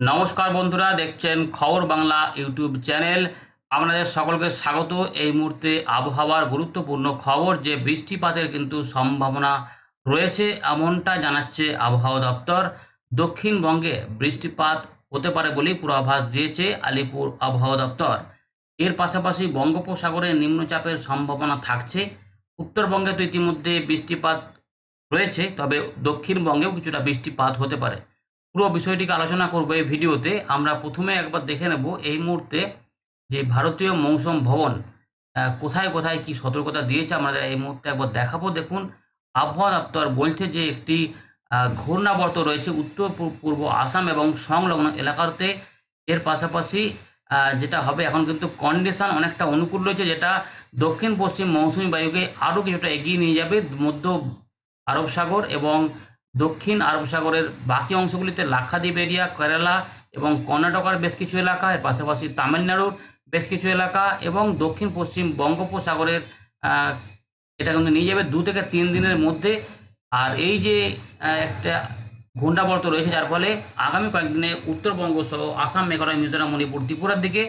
নমস্কার বন্ধুরা, দেখছেন খবর বাংলা ইউটিউব চ্যানেল। আপনাদের সকলকে স্বাগত। এই মুহূর্তে আবহাওয়ার গুরুত্বপূর্ণ খবর, যে বৃষ্টিপাতের কিন্তু সম্ভাবনা রয়েছে, এমনটা জানাচ্ছে আবহাওয়া দপ্তর। দক্ষিণবঙ্গে বৃষ্টিপাত হতে পারে বলেই পূর্বাভাস দিয়েছে আলিপুর আবহাওয়া দপ্তর। এর পাশাপাশি বঙ্গোপসাগরে নিম্নচাপের সম্ভাবনা থাকছে। উত্তরবঙ্গে তো ইতিমধ্যে বৃষ্টিপাত রয়েছে, তবে দক্ষিণবঙ্গেও কিছুটা বৃষ্টিপাত হতে পারে। পুরো বিষয়টিকে আলোচনা করব এই ভিডিওতে। আমরা প্রথমে একবার দেখে নেব এই মুহূর্তে যে ভারতীয় মৌসুম ভবন কোথায় কোথায় কি সতর্কতা দিয়েছে আমাদের এই মুহূর্তে একবার দেখাবো। দেখুন, আবহাওয়া দপ্তর বলছে যে একটি ঘূর্ণাবর্ত রয়েছে উত্তর পূর্ব আসাম এবং সংলগ্ন এলাকাতে। এর পাশাপাশি যেটা হবে, এখন কিন্তু কন্ডিশন অনেকটা অনুকূল রয়েছে, যেটা দক্ষিণ পশ্চিম মৌসুমী বায়ুকে আরও কিছুটা এগিয়ে নিয়ে যাবে। মধ্য আরব সাগর এবং দক্ষিণ আরব সাগরের বাকি অংশগুলিতে লাক্ষাদ্বীপ এরিয়া, কেরালা এবং কর্ণাটকার বেশ কিছু এলাকা, এর পাশাপাশি তামিলনাড়ুর বেশ কিছু এলাকা এবং দক্ষিণ পশ্চিম বঙ্গোপসাগরের এটা কিন্তু নিয়ে যাবে দু থেকে তিন দিনের মধ্যে। আর এই যে একটা ঘূর্ণাবর্ত রয়েছে, যার ফলে আগামী কয়েকদিনে উত্তরবঙ্গ সহ আসাম, মেঘালয়, মিজোরাম, মণিপুর, ত্রিপুরার দিকে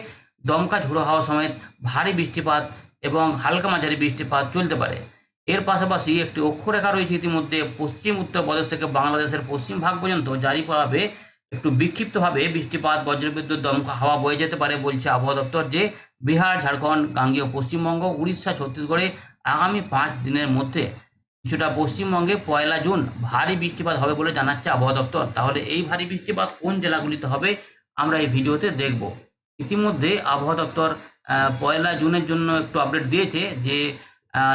দমকা ঝুড়ো হাওয়া সমেত ভারী বৃষ্টিপাত এবং হালকা মাঝারি বৃষ্টিপাত চলতে পারে। এর পাশাপাশি একটি অক্ষরেখা রয়েছে ইতিমধ্যে পশ্চিম উত্তরপ্রদেশ থেকে বাংলাদেশের পশ্চিম ভাগ পর্যন্ত, জারি করা হবে। একটু বিক্ষিপ্তভাবে বৃষ্টিপাত, বজ্রবিদ্যুৎ, দমকা হাওয়া বয়ে যেতে পারে বলছে আবহাওয়া দপ্তর যে বিহার, ঝাড়খণ্ড, গাঙ্গেয়, পশ্চিমবঙ্গ, উড়িষ্যা, ছত্তিশগড়ে আগামী পাঁচ দিনের মধ্যে কিছুটা পশ্চিমবঙ্গে পয়লা জুন ভারী বৃষ্টিপাত হবে বলে জানাচ্ছে আবহাওয়া দপ্তর। তাহলে এই ভারী বৃষ্টিপাত কোন জেলাগুলিতে হবে আমরা এই ভিডিওতে দেখব। ইতিমধ্যে আবহাওয়া দপ্তর পয়লা জুনের জন্য একটু আপডেট দিয়েছে যে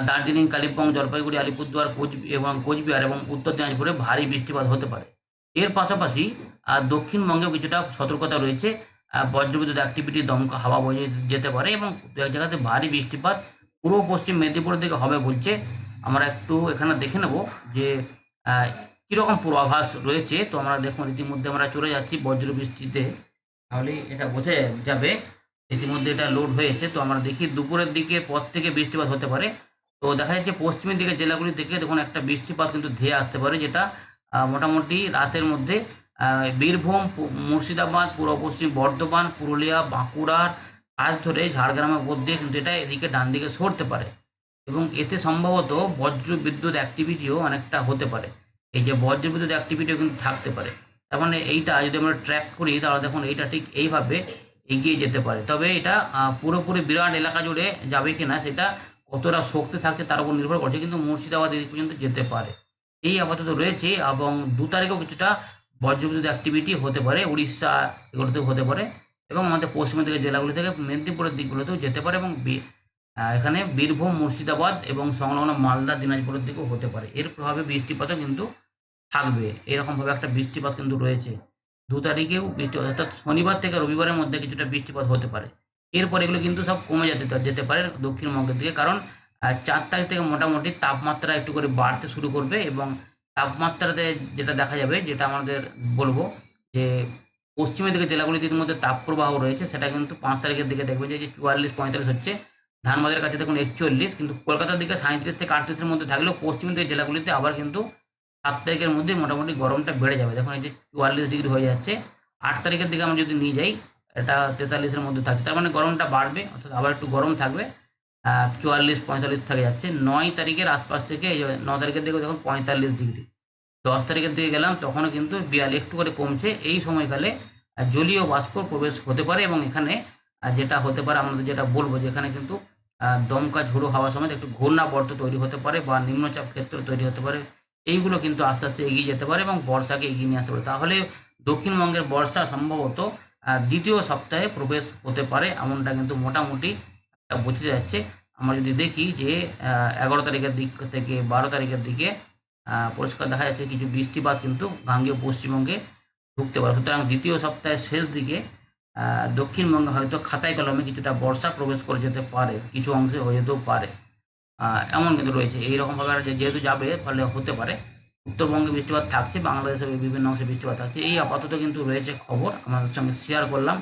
দার্জিলিং, কালিম্পং, জলপাইগুড়ি, আলিপুরদুয়ার, কোচ এবং কোচবিহার এবং উত্তর দিনাজপুরে ভারী বৃষ্টিপাত হতে পারে। এর পাশাপাশি দক্ষিণবঙ্গেও কিছুটা সতর্কতা রয়েছে। বজ্রবিদ্যুৎ অ্যাক্টিভিটি দমকা হাওয়া বয়ে যেতে পারে এবং এক জায়গাতে ভারী বৃষ্টিপাত পূর্ব পশ্চিম মেদিনীপুরের দিকে হবে বলছে। আমরা একটু এখানে দেখে নেব যে কীরকম পূর্বাভাস রয়েছে। তো আমরা দেখুন, ইতিমধ্যে আমরা চলে যাচ্ছি বজ্র বৃষ্টিতে তাহলে এটা বোঝা যাবে ইতিমধ্যে এটা লোড হয়েছে, তো আমরা দেখি দুপুরের দিকে পর থেকে বৃষ্টিপাত হতে পারে। তো দেখা যাচ্ছে পশ্চিমের দিকে জেলাগুলি থেকে দেখুন একটা বৃষ্টিপাত কিন্তু ধেয়ে আসতে পারে, যেটা মোটামুটি রাতের মধ্যে বীরভূম, মুর্শিদাবাদ, পূর্ব পশ্চিম বর্ধমান, পুরুলিয়া বাঁকুড়ার কাজ ধরে ঝাড়গ্রামের মধ্যে কিন্তু এটা এদিকে ডান দিকে সরতে পারে। এবং এতে সম্ভবত বজ্র বিদ্যুৎ অ্যাক্টিভিটিও অনেকটা হতে পারে। এই যে বজ্র বিদ্যুৎ অ্যাক্টিভিটিও কিন্তু থাকতে পারে। তার মানে এইটা যদি আমরা ট্র্যাক করি, তাহলে দেখুন এইটা ঠিক এইভাবে এগিয়ে যেতে পারে। তবে এটা পুরোপুরি বিরাট এলাকা জুড়ে যাবে কিনা সেটা কতটা শক্তি থাকছে তার উপর নির্ভর করছে, কিন্তু মুর্শিদাবাদ এই পর্যন্ত যেতে পারে। এই আপাতত রয়েছে এবং দু তারিখেও কিছুটা বজ্রবিদ্যুৎ অ্যাক্টিভিটি হতে পারে, উড়িষ্যা এগুলোতেও হতে পারে এবং আমাদের পশ্চিমের দিকে জেলাগুলি থেকে মেদিনীপুরের দিকগুলোতেও যেতে পারে এবং এখানে বীরভূম, মুর্শিদাবাদ এবং সংলগ্ন মালদা, দিনাজপুরের দিকেও হতে পারে। এর প্রভাবে বৃষ্টিপাতও কিন্তু থাকবে। এরকমভাবে একটা বৃষ্টিপাত কিন্তু রয়েছে। দু তারিখেও বৃষ্টিপাত অর্থাৎ শনিবার থেকে রবিবারের মধ্যে কিছুটা বৃষ্টিপাত হতে পারে। এরপর এগুলো কিন্তু সব কমে যেতে যেতে পারে দক্ষিণবঙ্গের দিকে। কারণ চার তারিখ থেকে মোটামুটি তাপমাত্রা একটু করে বাড়তে শুরু করবে এবং তাপমাত্রাতে যেটা দেখা যাবে, যেটা আমাদের বলব যে, পশ্চিমের দিকে জেলাগুলিতে ইতিমধ্যে তাপপ্রবাহ রয়েছে, সেটা কিন্তু পাঁচ তারিখের দিকে দেখবে যে চুয়াল্লিশ, পঁয়তাল্লিশ হচ্ছে। ধানবাদের কাছে দেখুন একচল্লিশ, কিন্তু কলকাতার দিকে সাঁত্রিশ থেকে আটত্রিশের মধ্যে থাকলেও পশ্চিমের দিকে জেলাগুলিতে আবার কিন্তু সাত তারিখের মধ্যে মোটামুটি গরমটা বেড়ে যাবে। দেখুন এই যে চুয়াল্লিশ ডিগ্রি হয়ে যাচ্ছে। আট তারিখের দিকে আমরা যদি নিয়ে যাই, এটা তেতাল্লিশের মধ্যে থাকছে। তার মানে গরমটা বাড়বে, অর্থাৎ আবার একটু গরম থাকবে। চুয়াল্লিশ, পঁয়তাল্লিশ থেকে যাচ্ছে। নয় তারিখের আশপাশ থেকে এই ন তারিখের দিকে দেখুন পঁয়তাল্লিশ ডিগ্রি, দশ তারিখের দিকে গেলাম, তখনও কিন্তু বিয়াল একটু করে কমছে। এই সময়কালে জলীয় বাষ্প প্রবেশ হতে পারে এবং এখানে যেটা হতে পারে আমাদের যেটা বলব যে এখানে কিন্তু দমকা ঝোড়ো হাওয়া সময় একটু ঘূর্ণাবর্ত তৈরি হতে পারে বা নিম্নচাপ ক্ষেত্র তৈরি হতে পারে। এইগুলো কিন্তু আস্তে আস্তে এগিয়ে যেতে পারে এবং বর্ষাকে এগিয়ে নিয়ে আসতে পারে। তাহলে দক্ষিণবঙ্গের বর্ষা সম্ভবত দ্বিতীয় সপ্তাহে প্রবেশ হতে পারে এমনটা কিন্তু মোটামুটি একটা বোঝা যাচ্ছে। আমরা যদি দেখি যে এগারো তারিখের দিক থেকে বারো তারিখের দিকে পরিষ্কার দেখা যাচ্ছে কিছু বৃষ্টিপাত কিন্তু গাঙ্গেয় পশ্চিমবঙ্গে ঢুকতে পারে। সুতরাং দ্বিতীয় সপ্তাহের শেষ দিকে দক্ষিণবঙ্গে হয়তো খাতায় কলমে কিছুটা বর্ষা প্রবেশ করে যেতে পারে, কিছু অংশে হয়ে যেতেও পারে। এমন কিন্তু রয়েছে। এইরকমভাবে যেহেতু যাবে, ফলে হতে পারে। উত্তরবঙ্গে বৃষ্টিপাত থাকছে, বাংলাদেশের বিভিন্ন অংশে বৃষ্টিপাত থাকছে। এই আপাতত কিন্তু রয়েছে খবর। আমাদের সঙ্গে শেয়ার করলাম।